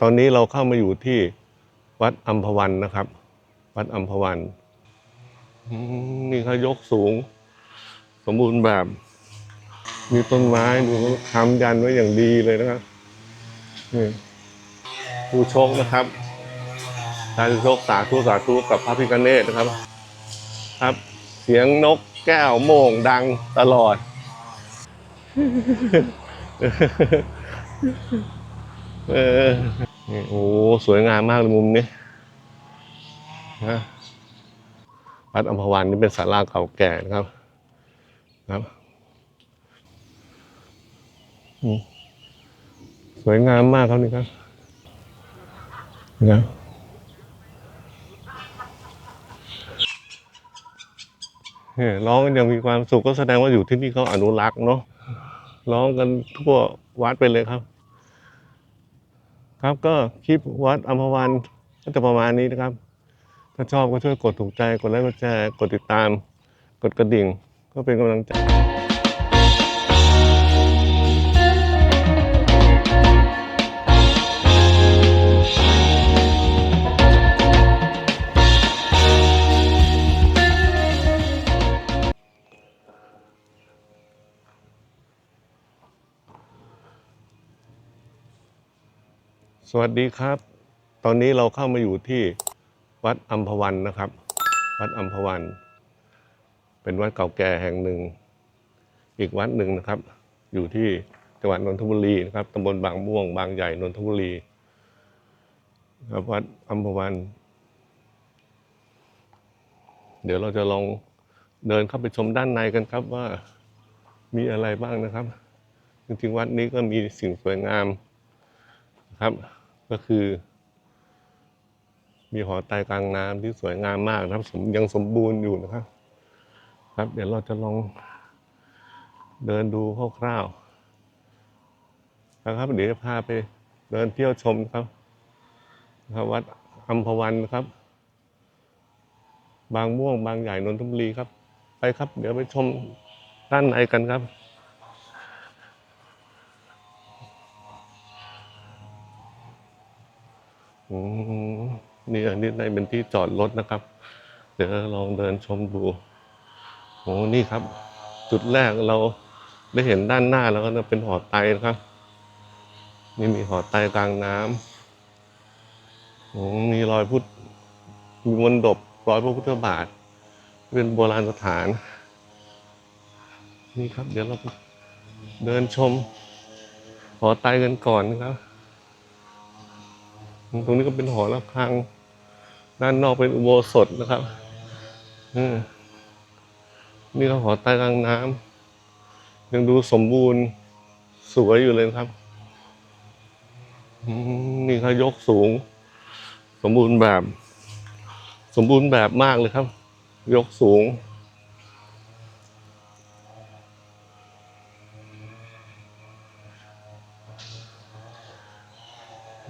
ตอนนี้เราเข้ามาอยู่ที่วัดอัมพวันนะครับ วัดอัมพวันอืมนี่เขายกสูง สมบูรณ์แบบ มีต้นไม้ดูเขาค้ำยันไว้อย่างดีเลยนะครับนี่ผู้โชคนะครับทายโชคสาธุสาธุกับพระพิฆเนศนะครับ ครับ เสียงนกแก้วโม่งดังตลอดเออ นี่โอ้สวยงามมากเลยมุมนี้นะวัดอัมพวันนี่เป็นศาลาเก่าแก่นะครับครับสวยงามมากครับนี่ครับนะเนี่ยร้องกันอย่างมีความสุขก็แสดงว่าอยู่ที่นี่เขาอนุรักษ์เนาะร้องกันทั่ววัดไปเลยครับ ครับก็คลิปวัดอัมพวันก็จะประมาณนี้นะครับ ถ้าชอบก็ช่วยกดถูกใจ กดไลค์กดแชร์ กดติดตาม กดกระดิ่ง ก็เป็นกำลังใจ วัสดีครับ ตอนนี้เราเข้ามาอยู่ที่วัดอัมพวันนะครับ วัดอัมพวัน เป็นวัดเก่าแก่แห่งหนึ่ง อีกวัดหนึ่งนะครับ อยู่ที่จังหวัดนนทบุรีนะครับตำบลบางม่วง บางใหญ่นนทบุรีครับวัดอัมพวัน เดี๋ยวเราจะลองเดินเข้าไปชมด้านในกันครับว่ามีอะไรบ้างนะครับ จริงๆวัดนี้ก็มีสิ่งสวยงามครับ ก็คือ มีหอไตกลางน้ำที่สวยงามมากนะครับยังสมบูรณ์อยู่นะครับ ครับ เดี๋ยวเราจะลองเดินดูคร่าวๆนะครับเดี๋ยวจะพาไปเดินเที่ยวชมครับครับวัดอัมพวันครับ บางม่วงบางใหญ่นนทบุรีครับ ไปครับ เดี๋ยวไปชมด้านในกันครับ อืมนี่อันนี้ในเป็นที่จอดรถนะครับ เดี๋ยวลองเดินชมดูโอ้นี่ครับ จุดแรกเราได้เห็นด้านหน้าแล้วก็เป็นหอไตนะครับ นี่มีหอไตกลางน้ำโอ้มีรอยพุทธมีมนดบรอยพระพุทธบาท เป็นโบราณสถาน นี่ครับ เดี๋ยวเราเดินชม หอไตกันก่อนนะครับ ตรงนี้ก็เป็นหอระฆัง ด้านนอกเป็นอุโบสถนะครับนี่ก็หอใต้กลางน้ำยังดูสมบูรณ์สวยอยู่เลยครับนี่เขายกสูง สมบูรณ์แบบ สมบูรณ์แบบมากเลยครับ ยกสูง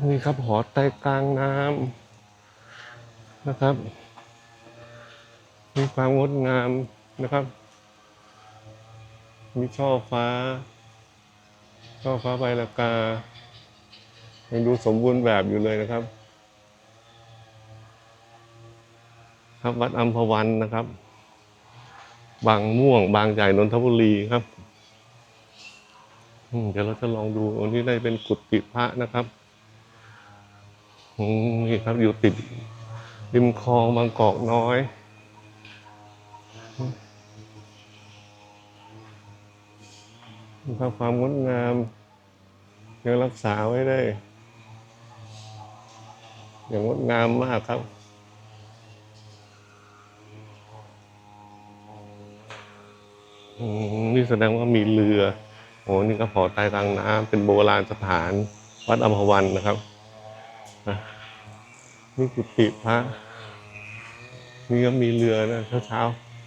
นี่ครับหอไตรกลางน้ำนะครับ มีความงดงามนะครับ มีช่อฟ้า ช่อฟ้าใบละกายังดูสมบูรณ์แบบอยู่เลยนะครับ ครับวัดอัมพวันนะครับ บางม่วงบางใหญ่นนทบุรีครับเดี๋ยวเราจะลองดูอันนี้ได้เป็นกุฏิพระนะครับ นี่ครับอยู่ติดริมคลองบางกอกน้อยนี่ครับความงดงามยังรักษาไว้ได้ อย่างงดงามมากครับ นี่แสดงว่ามีเรือ โอ้นี่ก็หอใต้กลางน้ำเป็นโบราณสถานวัดอัมพวันนะครับ นะนี่กุฏิพระนี่ก็มีเรือนะเช้าเช้า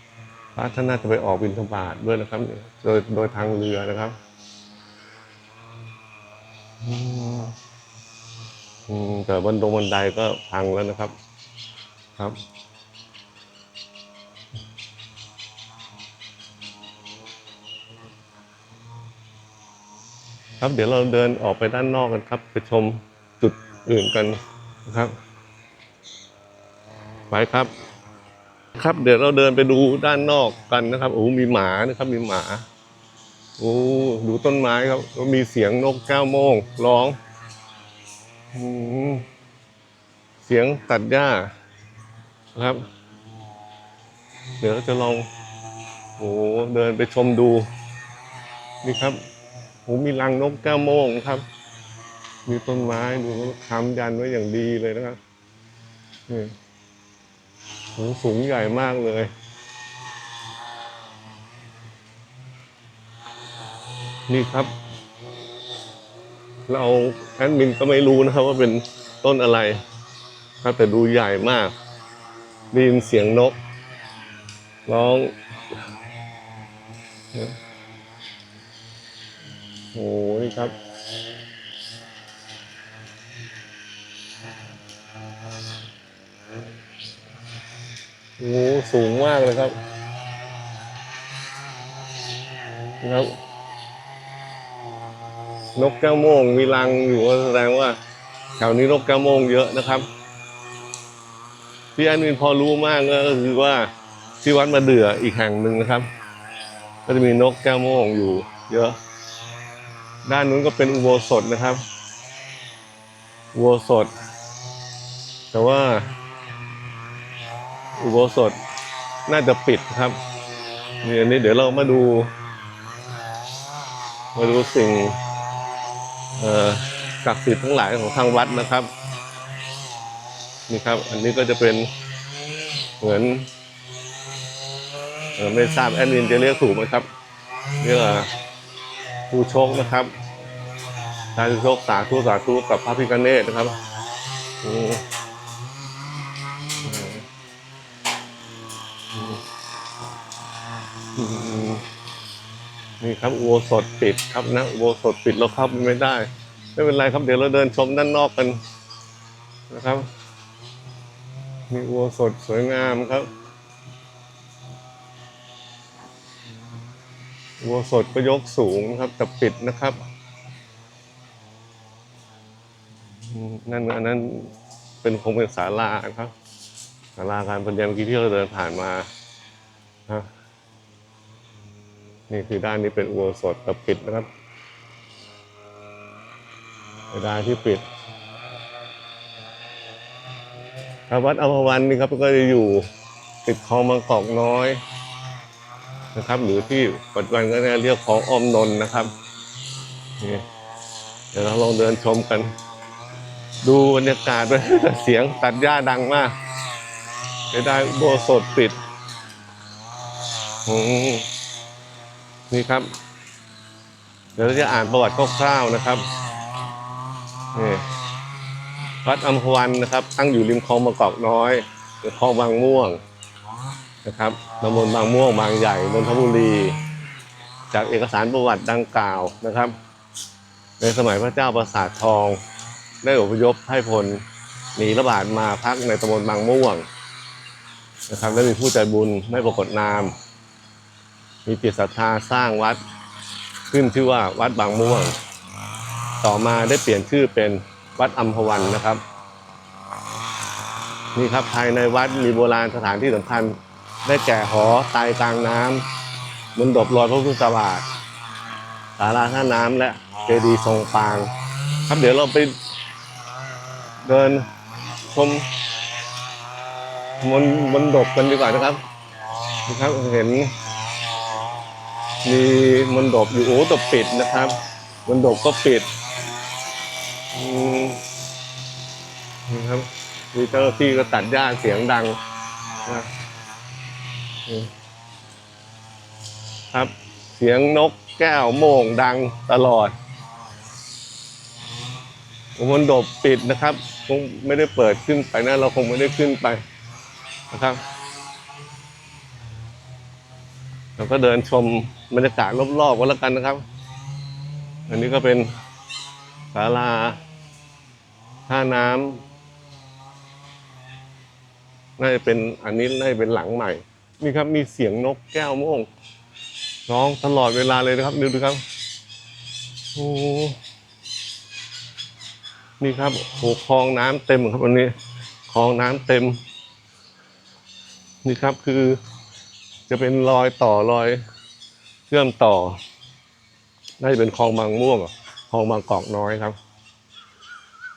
ๆพระท่านน่าจะไปออกบิณฑบาตด้วยนะครับโดยโดยทางเรือนะครับอืแต่บันดงบันไดก็พังแล้วนะครับ ครับครับเดี๋ยวเราเดินออกไปด้านนอกกันครับ ไปชม อื่นกันนะครับไปครับ ครับเดี๋ยวเราเดินไปดูด้านนอกกันนะครับโอ้มีหมานะครับมีหมาโอ้ดูต้นไม้ครับแล้วมีเสียงนกแก้วโมงร้องอืมเสียงตัดหญ้านะครับ เดี๋ยวเราจะลองโอ้เดินไปชมดู นี่ครับโอ้มีรังนกแก้วโมงครับ มีต้นไม้ดูค้ำยันไว้อย่างดีเลยนะครับนี่โอ้สูงใหญ่มากเลยนี่ครับ เราแอดมินก็ไม่รู้นะครับว่าเป็นต้นอะไรครับแต่ดูใหญ่มากได้ยินเสียงนก ร้องโอ้โหนี่ครับ โอ้โหสูงมากเลยครับนะครับ นกแก้วโมงมีรังอยู่แสดงว่าแถวนี้นกแก้วโมงเยอะนะครับที่อันนี้พอรู้มากก็คือว่าที่วัดมาเดืออีกแห่งหนึ่งนะครับ ก็จะมีนกแก้วโมงอยู่ เยอะ ด้านนู้นก็เป็นอุโบสถนะครับอุโบสถ แต่ว่า อุโบสถน่าจะปิดครับนี่อันนี้เดี๋ยวเรามาดู มาดูสิ่งเอ่อศักดิ์สิทธิ์ทั้งหลายของทางวัดนะครับ นี่ครับ อันนี้ก็จะเป็นเหมือนเอ่อไม่ทราบแอดมินจะเรียกถูกไหมครับเรียกว่าผู้โชคนะครับทายผู้โชคสาธุสาธุกับพระพิฆเนศนะครับอืมอืมนี่ ครับอุโบสถปิดครับนะอุโบสถปิดเราเข้าไปไม่ได้ ไม่เป็นไรครับเดี๋ยวเราเดินชมด้านนอกกันนะครับ มีอุโบสถสวยงามครับอุโบสถก็ยกสูงครับแต่ปิดนะครับนั่นอันนั้นเป็นคงเป็นศาลาครับศาลาการประเรียนเมื่อกี้ที่เราเดินผ่านมาครับ นี่คือด้านนี้เป็นอุโบสถแต่ปิดนะครับด้านที่ปิดครับวัดอภวันนี่ครับก็จะอยู่ติดคลองบางกอกน้อยนะครับ หรือที่ปัจจุบันก็เรียกของออมนนนะครับนี่เดี๋ยวเราลองเดินชมกัน ดูบรรยากาศด้วยเสียงตัดหญ้าดังมากไม่ได้อุโบสถปิดอืม นี่ครับ เดี๋ยวเราจะอ่านประวัติคร่าวๆนะครับนี่วัดอัมพวันนะครับ ตั้งอยู่ริมคลองบางกอกน้อยหรือคลองบางม่วงนะครับตำบลบางม่วงบางใหญ่นนทบุรี จากเอกสารประวัติดังกล่าวนะครับ ในสมัยพระเจ้าประสาททอง ได้อพยพให้พลหนีระบาดมาพักในตำบลบางม่วงนะครับและมีผู้ใจบุญไม่ปรากฏนาม มีจิตศรัทธาสร้างวัดขึ้นชื่อว่าวัดบางม่วง ต่อมาได้เปลี่ยนชื่อเป็นวัดอัมพวันนะครับ นี่ครับภายในวัดมีโบราณสถานที่สำคัญ ได้แก่หอไตรกลางน้ำมนดบรอยพระพุทธบาทศาลาท่าน้ำและเจดีย์ทรงปาง ครับเดี๋ยวเราไปเดินชมมนมนดบกันดีกว่านะครับนะครับเห็น มีมนดบอยู่โอ้แตปิดนะครับมนดบก็ปิดนี่ครับมีเจ้าหน้าที่ก็ตัดหญ้าเสียงดังนะครับ เสียงนกแก้วโม่งดังตลอดมนดบปิดนะครับ คงไม่ได้เปิดขึ้นไปนะ เราคงไม่ได้ขึ้นไปนะครับเราก็เดินชม บรรยากาศรอบๆกันแล้วกันนะครับ อันนี้ก็เป็นศาลาท่าน้ำน่าจะเป็นอันนี้น่าจะเป็นหลังใหม่ นี่ครับมีเสียงนกแก้วโม่งร้องตลอดเวลาเลยนะครับดูดูครับโอ้นี่ครับโอ้คลองน้ำเต็มครับวันนี้คลองน้ำเต็ม นี่ครับคือจะเป็นรอยต่อรอย เชื่อมต่อ น่าจะเป็นคลองบางม่วงคลองบางกอกน้อยครับ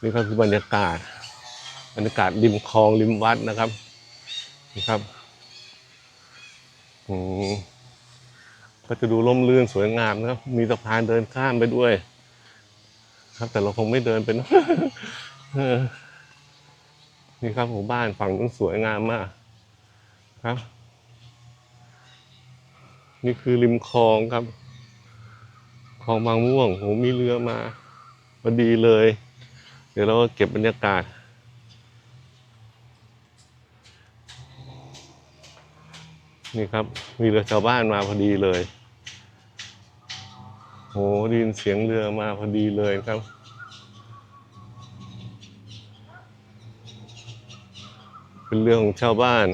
นี่ก็คือบรรยากาศ บรรยากาศริมคลองริมวัดนะครับนี่ครับอืมก็จะดูร่มรื่นสวยงามนะครับ มีสะพานเดินข้ามไปด้วย ครับ แต่เราคงไม่เดินเป็นนี่ครับหมู่บ้านฝั่งนู้นสวยงามมากครับ นี่คือริมคลองครับคลองบางม่วงโหมีเรือมาพอดีเลย เดี๋ยวเราก็เก็บบรรยากาศ นี่ครับ มีเรือชาวบ้านมาพอดีเลยโหดินเสียงเรือมาพอดีเลยครับเป็นเรือของชาวบ้าน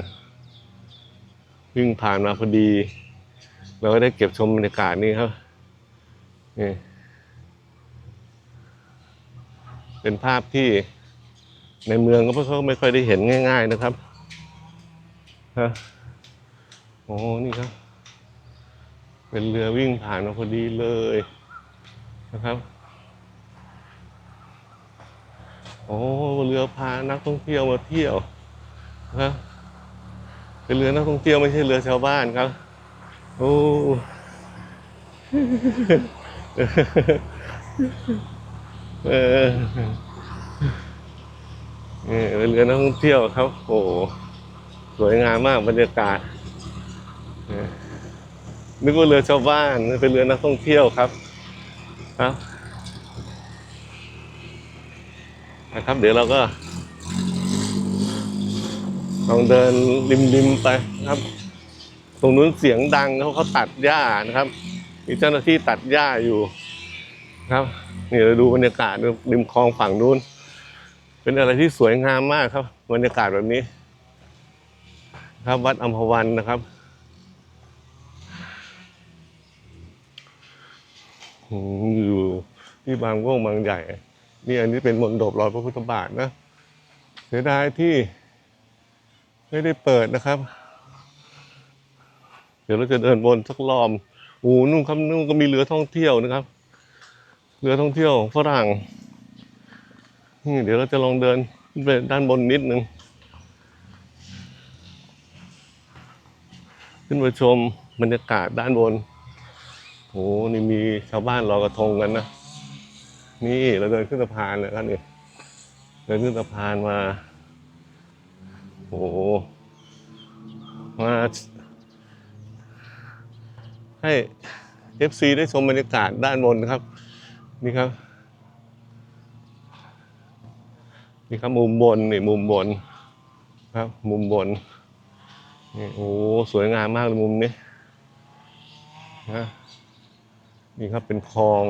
วิ่งผ่านมาพอดี เราก็ได้เก็บชมบรรยากาศนี้ครับนี่เป็นภาพที่ในเมืองก็ไม่ค่อยไม่ค่อยได้เห็นง่าย ๆนะครับฮะโอ้นี่ครับ เป็นเรือวิ่งผ่านมาพอดีเลยนะครับ โอ้เรือพานักท่องเที่ยวมาเที่ยวนะเป็นเรือนักท่องเที่ยวไม่ใช่เรือชาวบ้านครับ โอ้เออเป็นเรือนักท่องเที่ยวครับ โอ้สวยงามมากบรรยากาศนึกว่าเรือชาวบ้านเป็นเรือนักท่องเที่ยวครับ ครับนะครับ เดี๋ยวเราก็ลองเดินริมๆไปครับ ตรงนู้นเสียงดังเขาเขาตัดหญ้านะครับ มีเจ้าหน้าที่ตัดหญ้าอยู่ครับนี่เราดูบรรยากาศริมคลองฝั่งนู้น เป็นอะไรที่สวยงามมากครับบรรยากาศแบบนี้ ครับวัดอัมพวันนะครับอืมอยู่ที่บางว่งบางใหญ่ นี่อันนี้เป็นมณฑปรอยพระพุทธบาทนะเสียดายที่ไม่ได้เปิดนะครับ ดี๋ยวเราจะเดินวนสักรอบโอ้นู่นครับนู่นก็มีเรือท่องเที่ยวนะครับ เรือท่องเที่ยวฝรั่งนี่เดี๋ยวเราจะลองเดินไปด้านบนนิดนึงขึ้นไปชมบรรยากาศด้านบนโอ้นี่มีชาวบ้านลอกระทงกันนะนี่เราเดินขึ้นสะพานเลยครับนี่เดินขึ้นสะพานมาโอ้โหมา ให้ FC ได้ชมบรรยากาศด้านบนนะครับ นี่ครับ นี่ครับมุมบนนี่มุมบนครับ มุมบนนี่โอ้สวยงามมากเลยมุมนี้นะนี่ครับเป็นคลอง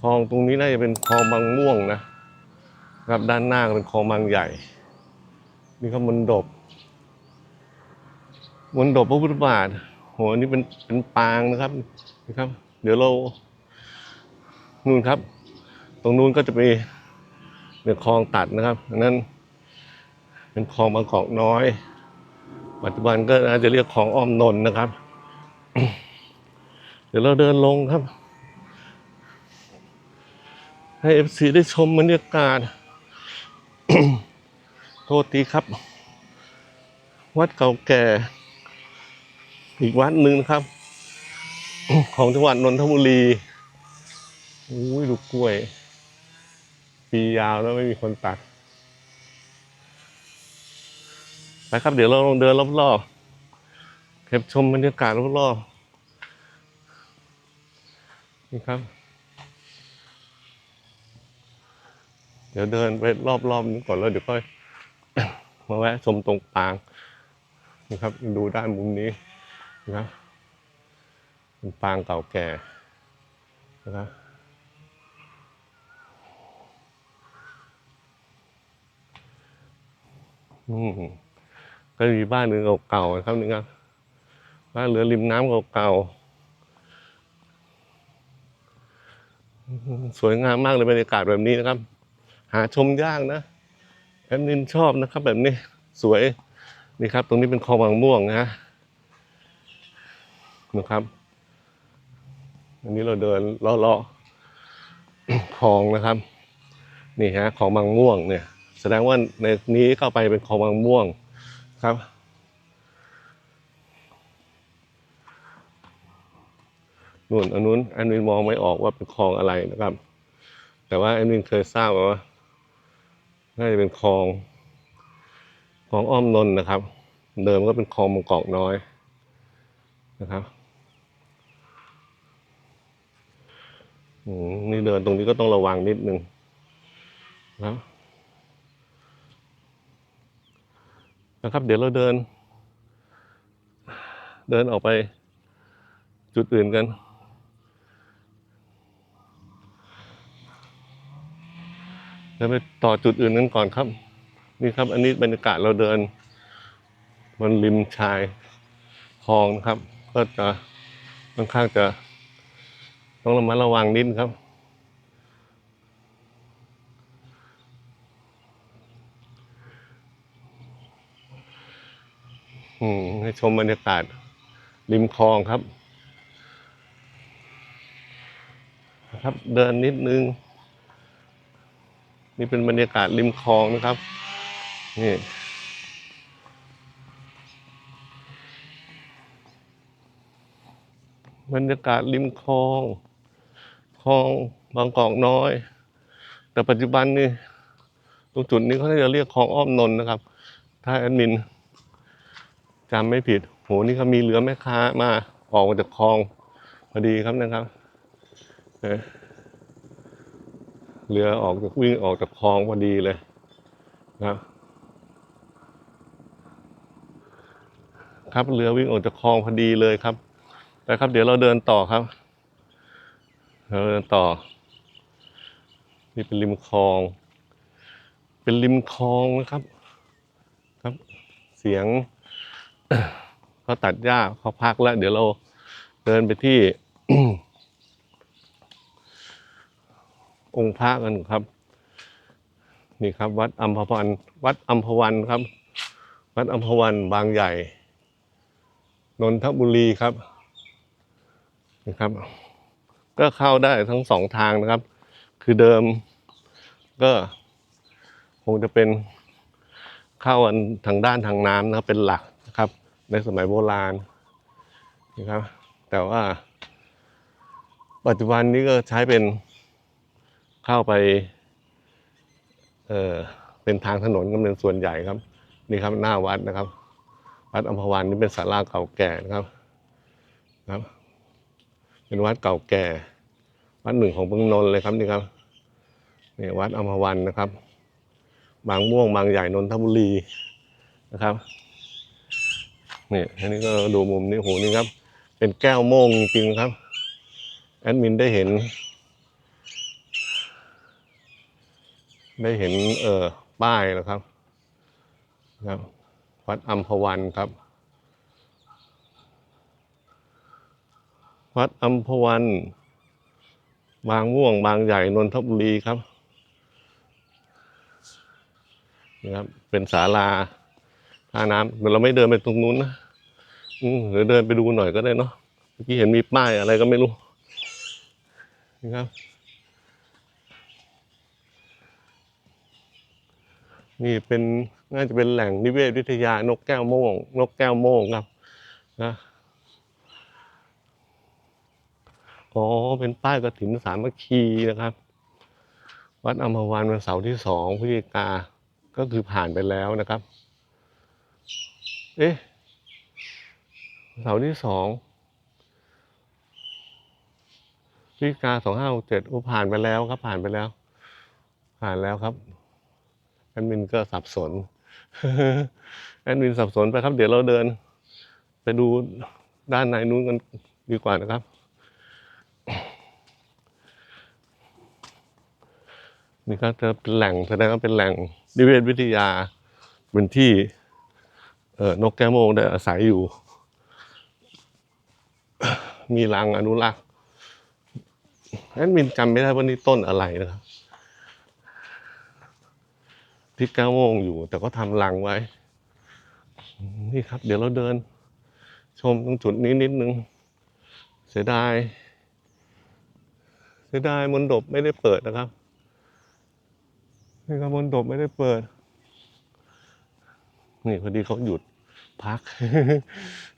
คลองตรงนี้น่าจะเป็นคลองบางม่วงนะครับด้านหน้าเป็นคลองบางใหญ่ นี่ครับมนดบมนดบพระพุทธบาท โหอันนี่เป็นเป็นปางนะครับนี่ครับ เดี๋ยวเรานู่นครับ ตรงนู้นก็จะมีเป็นคลองตัดนะครับอันนั้น เป็นคลองบางกอกน้อย ปัจจุบันก็น่าจะเรียกคลองอ้อมนนนะครับ เดี๋ยวเราเดินลงครับ ให้เอฟซีได้ชมบรรยากาศโทษทีครับ วัดเก่าแก่ อีกวัดหนึ่งนะครับ ของจังหวัดนนทบุรีอุ้ยดูกล้วย ปียาวแล้วไม่มีคนตัดไปครับ เดี๋ยวเราลองเดินรอบๆเก็บชมบรรยากาศรอบๆนี่ครับ เดี๋ยวเดินไปรอบๆนี้ก่อนแล้วเดี๋ยวค่อยมาแวะชมตรงปางนะครับ ดูด้านมุมนี้ นะครับเป็นปางเก่าแก่นะครับอืมก็มีบ้านเรือนเก่าๆนะครับนี่ครับบ้านเรือนริมน้ำเก่าๆสวยงามมากเลยบรรยากาศแบบนี้นะครับ หาชมยากนะแอดมินชอบนะครับ แบบนี้สวยนี่ครับ ตรงนี้เป็นคลองบางม่วงนะ นะครับอันนี้เราเดินเลาะๆคลองนะครับ นี่ฮะของบางม่วงเนี่ย แสดงว่าในนี้เข้าไปเป็นคลองบางม่วงครับ นู่นอันนู้นแอนวินมองไม่ออกว่าเป็นคลองอะไรนะครับ แต่ว่าแอนวินเคยทราบว่าน่าจะเป็นคลองคลองอ้อมนนนะครับ เดิมก็เป็นคลองบางกอกน้อยนะครับอืม นี่เดินตรงนี้ก็ต้องระวังนิดนึงนะครับนะครับ เดี๋ยวเราเดิน เดินออกไป จุดอื่นกันเดี๋ยวไปต่อจุดอื่นกันก่อนครับ นี่ครับ อันนี้บรรยากาศเราเดินบนริมชายคลองนะครับ ก็จะค่อนข้างจะ ต้องระมัดระวังนิดครับ อืมให้ชมบรรยากาศ ริมคลองครับ ครับเดินนิดนึง นี่เป็นบรรยากาศริมคลองนะครับ นี่บรรยากาศริมคลอง คลองบางกอกน้อย แต่ปัจจุบันนี่ตรงจุดนี้เขาจะเรียกคลองอ้อมนนนะครับ ถ้าแอดมินจำไม่ผิดโหนี่เขามีเรือแม่ค้ามาออกมาจากคลองพอดีครับนะครับเรือออกจากวิ่งออกจากคลองพอดีเลยนะครับครับเรือวิ่งออกจากคลองพอดีเลยครับไปครับเดี๋ยวเราเดินต่อครับ เราเดินต่อ นี่เป็นริมคลอง เป็นริมคลองนะครับ ครับ เสียงเขาตัดหญ้าเขาพักแล้ว เดี๋ยวเราเดินไปที่ องค์พระกันครับ นี่ครับ วัดอัมพวันวัดอัมพวันครับ วัดอัมพวันบางใหญ่นนทบุรีครับนี่ครับ ก็เข้าได้ทั้งสองทางนะครับ คือเดิมก็คงจะเป็นเข้าอันทางด้านทางน้ำนะครับเป็นหลักนะครับ ในสมัยโบราณนะครับ แต่ว่า ปัจจุบันนี้ก็ใช้เป็นเข้าไปเออเป็นทางถนนกันเป็นส่วนใหญ่ครับ นี่ครับหน้าวัดนะครับ วัดอัมพวันนี่เป็นศาลาเก่าแก่นะครับครับ เป็นวัดเก่าแก่ วัดหนึ่งของเมืองนนท์เลยครับนี่ครับนี่วัดอัมพวันนะครับ บางม่วงบางใหญ่นนทบุรีนะครับนี่อันนี้ก็ดูมุมนี้โหนี่ครับ เป็นแก้วโม่งจริงๆครับ แอดมินได้เห็น ได้เห็นเออป้ายแล้วครับครับ วัดอัมพวันครับ วัดอัมพวัน บางม่วง บางใหญ่ นนทบุรีครับนะครับ เป็นศาลาท่าน้ำเดี๋ยวเราไม่เดินไปตรงนู้นนะอืมเดี๋ยวเดินไปดูหน่อยก็ได้เนาะเมื่อกี้เห็นมีป้ายอะไรก็ไม่รู้นะครับ นี่เป็นน่าจะเป็นแหล่งนิเวศวิทยานกแก้วโม่งนกแก้วโม่งครับนะ อ๋อ เป็นป้ายกระถิ่นสามัคคีนะครับ วัดอมพวันวันเสาร์ที่สองพฤศจิกา ก็คือผ่านไปแล้วนะครับ เอ๊ะ เสาร์ที่สองพฤศจิกาสองห้าหกเจ็ดโอ้ผ่านไปแล้วครับ ผ่านไปแล้ว ผ่านแล้วครับแอดมินก็สับสนแอดมินสับสนไปครับ เดี๋ยวเราเดิน ไปดูด้านในนู้นกันดีกว่านะครับ นี่ก็จะเป็นแหล่งแสดงว่าเป็นแหล่งนิเวศวิทยาเป็นที่เออนกแก้วโมงได้อาศัยอยู่ มีรังอนุรักษ์แอดมินจำไม่ได้ว่านี่ต้นอะไรนะครับที่เก้าโมงอยู่ แต่ก็ทำรังไว้ นี่ครับ เดี๋ยวเราเดิน ชมตรงจุดนี้นิดนึง เสียดาย เสียดายมนดบไม่ได้เปิดนะครับ นี่ครับมนดบไม่ได้เปิด นี่พอดีเขาหยุดพัก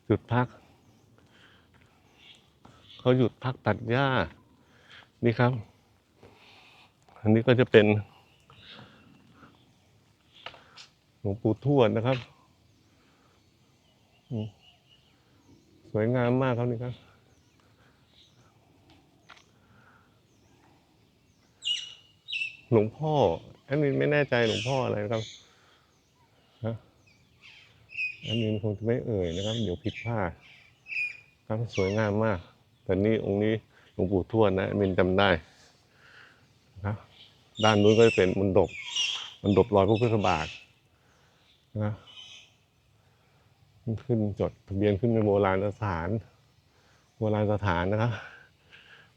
หยุดพัก เขาหยุดพักตัดหญ้า นี่ครับ อันนี้ก็จะเป็นหลวงปู่ทวดนะครับ สวยงามมากครับนี่ครับหลวงพ่อ อันนี้ไม่แน่ใจหลวงพ่ออะไรนะครับฮะอันนี้คงจะไม่เอ่ยนะครับ เดี๋ยวผิดพลาดครับสวยงามมาก แต่นี่องค์นี้หลวงปู่ทวดนะมินจำได้นะครับด้านนู้นก็จะเป็นมันดบมันดบรอยพระพุทธบาทนะขึ้นจดทะเบียนขึ้นเป็นโบราณสถาน โบราณสถานนะครับ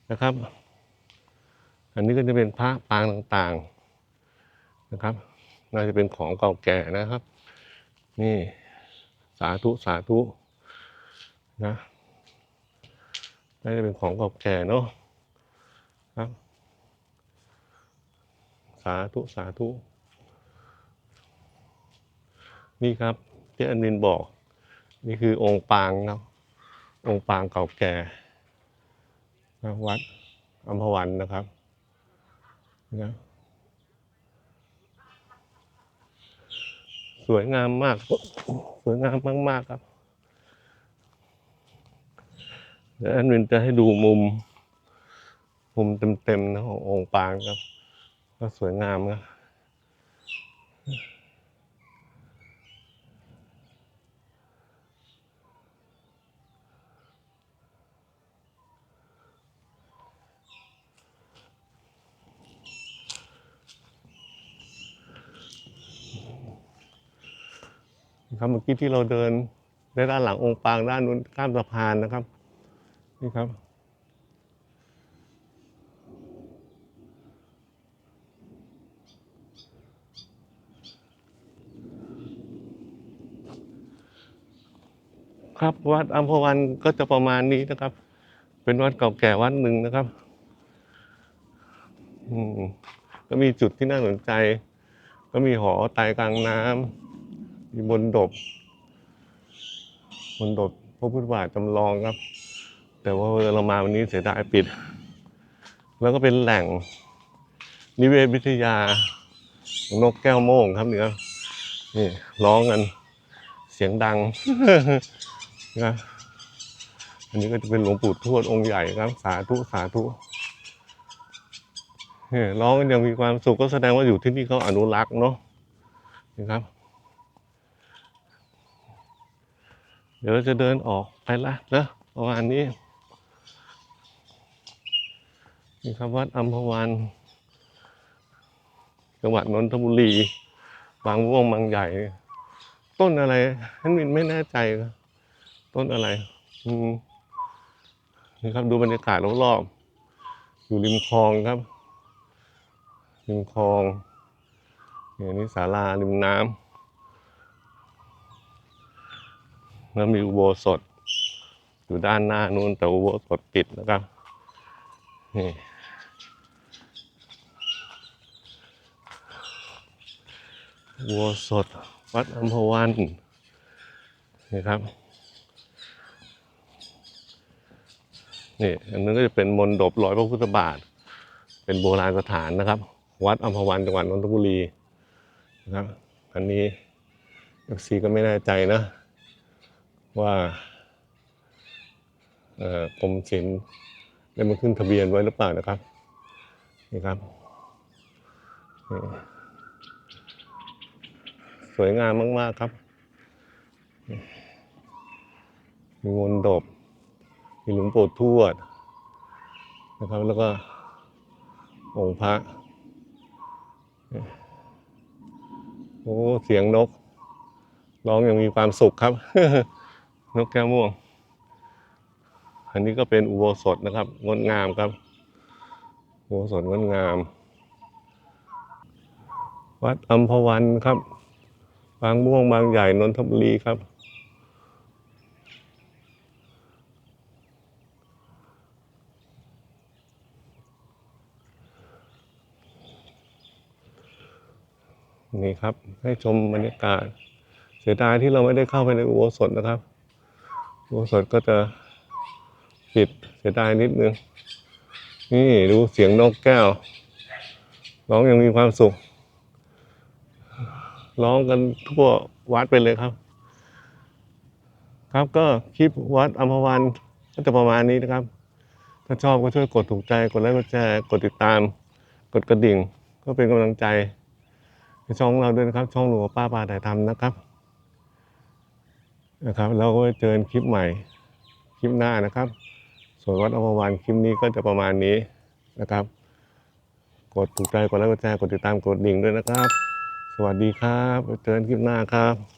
นะครับ อันนี้ก็จะเป็นพระปางต่างๆ นะครับ น่าจะเป็นของเก่าแก่นะครับ นี่สาธุสาธุนะน่าจะเป็นของเก่าแก่เนาะครับ สาธุสาธุนี่ครับที่อันนินบอก นี่คือองค์ปางครับองค์ปางเก่าแก่นะวัดอัมพวันนะครับนะ สวยงามมาก สวยงามมาก ๆ ครับ เดี๋ยวแอดมินจะให้ดูมุม มุมเต็มๆนะขององค์ปางครับ ก็สวยงามนะ นะครับเมื่อกี้ที่เราเดินในด้านหลังองค์ปางด้านนู้นข้ามสะพานนะครับ นี่ครับ ครับวัดอัมพวันก็จะประมาณนี้นะครับ เป็นวัดเก่าแก่วัดหนึ่งนะครับ อืมก็มีจุดที่น่าสนใจ ก็มีหอไตกลางน้ำ มีบนดบบนดบพระพุทธบาทจำลองครับ แต่ว่าเรามาวันนี้เสียดายปิด แล้วก็เป็นแหล่งนิเวศวิทยานกแก้วโม่งครับเนี่ยนี่ร้องกันเสียงดังนะอันนี้ก็จะเป็นหลวงปู่ทวดองค์ใหญ่ครับ สาธุสาธุร้องกันอย่างมีความสุขก็แสดงว่าอยู่ที่นี่เขาอนุรักษ์เนาะนะครับ ดี๋ยวจะเดินออกไปละนะประมาณนี้นี่ครับวัดอัมพวันจังหวัดนนทบุรี บางม่วงบางใหญ่ ต้นอะไรท่านมินไม่แน่ใจครับต้นอะไรอืมนี่ครับดูบรรยากาศรอบๆอยู่ริมคลองครับริมคลองเนี่ยนี่ศาลาริมน้ำ แล้วมีอุโบสถ อยู่ด้านหน้านู้นแต่อุโบสถปิดนะครับนี่อุโบสถวัดอัมพวันนี่ครับนี่อันนั้นก็จะเป็นมนดบร้อยพระพุทธบาท เป็นโบราณสถานนะครับ วัดอัมพวันจังหวัดนนทบุรีนะครับอันนี้เอฟซีก็ไม่แน่ใจนะ ว่าเอ่อกรมศิลป์ได้มาขึ้นทะเบียนไว้หรือเปล่านะครับ นี่ครับ สวยงามมาก ๆ ครับ มีมนดบ มีหลวงปู่ทวด นะครับ แล้วก็องค์พระ โอ้ เสียงนก ร้องอย่างมีความสุขครับ นกแก้วม่วง อันนี้ก็เป็นอุโบสถนะครับ งดงามครับ อุโบสถงดงาม วัดอัมพวันครับ บางม่วงบางใหญ่นนทบุรีครับ นี่ครับให้ชมบรรยากาศเสียดายที่เราไม่ได้เข้าไปในอุโบสถนะครับ โบสถก็จะปิดเสียดายนิดนึง นี่ดูเสียงนกแก้วร้องอยังมีความสุข ร้องกันทั่ววัดไปเลยครับ ครับก็คลิปวัดอัมพวันก็จะประมาณนี้นะครับ ถ้าชอบก็ช่วยกดถูกใจ กดไลค์กดแชร์กดติดตาม กดกระดิ่ง ก็เป็นกำลังใจในช่องเราด้วยนะครับ ช่องหลวงป้าปาถ่ายทำนะครับ นะครับแล้วก็เจอคลิปใหม่คลิปหน้านะครับ ส่วนวัดอัมวันคลิปนี้ก็จะประมาณนี้นะครับ กดถูกใจกดไลค์กดแชร์กดติดตามกดดิ่งด้วยนะครับ สวัสดีครับเจอกันคลิปหน้าครับ